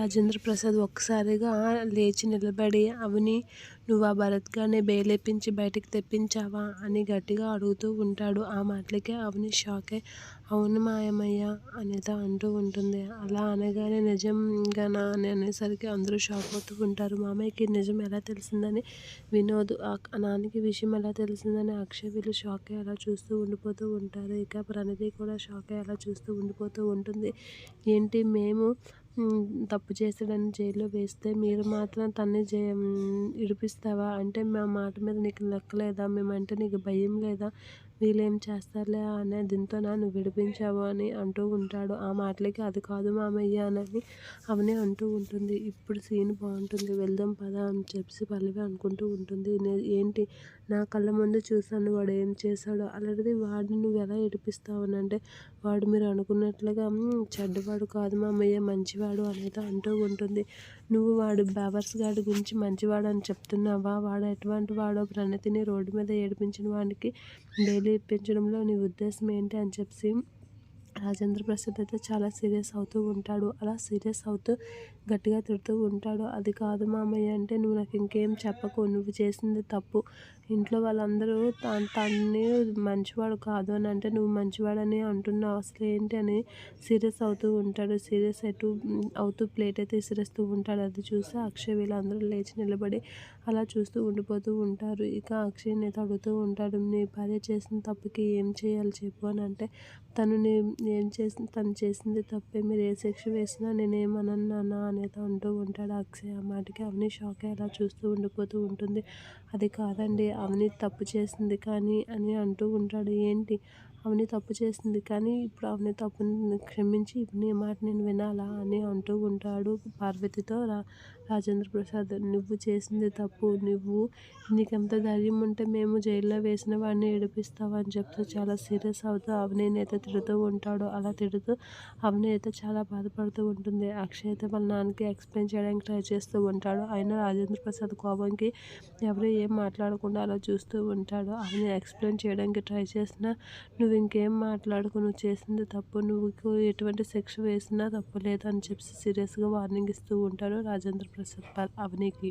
రాజేంద్ర ప్రసాద్ ఒక్కసారిగా లేచి నిలబడి అవని నువ్వు ఆ భరత్ గారిని బెయిలేపించి బయటికి తెప్పించావా? అని గట్టిగా అడుగుతూ ఉంటాడు. ఆ మాటలకి అవని షాకే. అవును మాయమయ్య అనిత అంటూ ఉంటుంది. అలా అనగానే నిజంగానా అని అనేసరికి అందరూ షాక్ అవుతూ ఉంటారు. మామయ్యకి నిజం ఎలా తెలిసిందని వినోద్ నాన్నకి విషయం ఎలా తెలిసిందని అక్షయ్ వీళ్ళు షాక్ అలా చూస్తూ ఉండిపోతూ ఉంటారు. ఇక ప్రణతి కూడా షాక్ అలా చూస్తూ ఉండిపోతూ ఉంటుంది. ఏంటి మేము తప్పు చేశాడని జైల్లో వేస్తే మీరు మాత్రం తన్ని జై ఇడిపిస్తావా? అంటే మా మాట మీద నీకు లెక్కలేదా? మేమంటే నీకు భయం లేదా? వీళ్ళేం చేస్తారులే అనే దీంతో నన్ను విడిపించావు అని అంటూ ఉంటాడు. ఆ మాటలకి అది కాదు మామయ్య అని అవనే అంటూ ఉంటుంది. ఇప్పుడు సీన్ బాగుంటుంది. వెళ్దాం పదా అని చెప్పి పల్లవి అనుకుంటూ ఉంటుంది. ఏంటి? నా కళ్ళ ముందు చూసాను వాడు ఏం చేశాడు. అలాంటిది వాడిని నువ్వు ఎలా ఏడిపిస్తావు అని అంటే వాడు మీరు అనుకున్నట్లుగా చెడ్డవాడు కాదు మామయ్య మంచివాడు అనేది అంటూ ఉంటుంది. నువ్వు వాడు బేవర్స్ గాడి గురించి మంచివాడు అని చెప్తున్నావా? వాడు ఎటువంటి వాడో ప్రణతిని రోడ్డు మీద ఏడిపించిన వాడికి డైలీ పెంచడంలో నీ ఉద్దేశం ఏంటి అని చెప్పి రాజేంద్ర ప్రసాద్ అయితే చాలా సీరియస్ అవుతూ ఉంటాడు. అలా సీరియస్ అవుతూ గట్టిగా తిడుతూ ఉంటాడు. అది కాదు మామయ్య అంటే నువ్వు నాకు ఇంకేం చెప్పకు. నువ్వు చేసింది తప్పు. ఇంట్లో వాళ్ళందరూ తన్ని మంచివాడు కాదు అని అంటే నువ్వు మంచివాడని అంటున్నావు. అసలు ఏంటి అని సీరియస్ అవుతూ ఉంటాడు. సీరియస్ ఎటు అవుతూ ప్లేట్ అయితే విసిరేస్తూ ఉంటాడు. అది చూసి అక్షయ్ వీళ్ళందరూ లేచి నిలబడి అలా చూస్తూ ఉండిపోతూ ఉంటారు. ఇక అక్షయ్ నేను అడుగుతూ ఉంటాడు నీ భార్య చేసిన తప్పుకి ఏం చేయాలి చెప్పు అని అంటే తను ఏం చేసి తను చేసింది తప్పే. మీరు ఏ శిక్ష వేసినా నేనేమనన్నానా అనేది అంటూ ఉంటాడు అక్షయ్. ఆ మాటకి అవని షాక్ అయ్యి అలా చూస్తూ ఉండిపోతూ ఉంటుంది. అది కాదండి అవని తప్పు చేసింది కానీ అని అంటూ ఉంటాడు. ఏంటి? అవని తప్పు చేసింది కానీ ఇప్పుడు అవని తప్పుని క్షమించి ఇప్పుడు నీ మాట నేను వినాలా అని అంటూ ఉంటాడు పార్వతితో. రా రాజేంద్ర ప్రసాద్ నువ్వు చేసింది తప్పు. నువ్వు నీకెంత ధైర్యం ఉంటే మేము జైల్లో వేసిన వాడిని ఏడిపిస్తావని అని చెప్తూ చాలా సీరియస్ అవుతూ అవని తిడుతూ ఉంటాడు. అలా తిడుతూ అవని అయితే చాలా బాధపడుతూ ఉంటుంది. అక్షయ్ అయితే వాళ్ళ నాన్నకి ఎక్స్ప్లెయిన్ చేయడానికి ట్రై చేస్తూ ఉంటాడు. అయినా రాజేంద్ర ప్రసాద్ కోపంకి ఎవరు ఏం మాట్లాడకుండా అలా చూస్తూ ఉంటాడు. అవని ఎక్స్ప్లెయిన్ చేయడానికి ట్రై చేసినా నువ్వు ఇంకేం మాట్లాడుకు నువ్వు చేసింది తప్పు నువ్వు ఎటువంటి శిక్ష వేసినా తప్పు లేదని చెప్పి సీరియస్గా వార్నింగ్ ఇస్తూ ఉంటాడు రాజేంద్ర ప్రసాద్ అవనికి.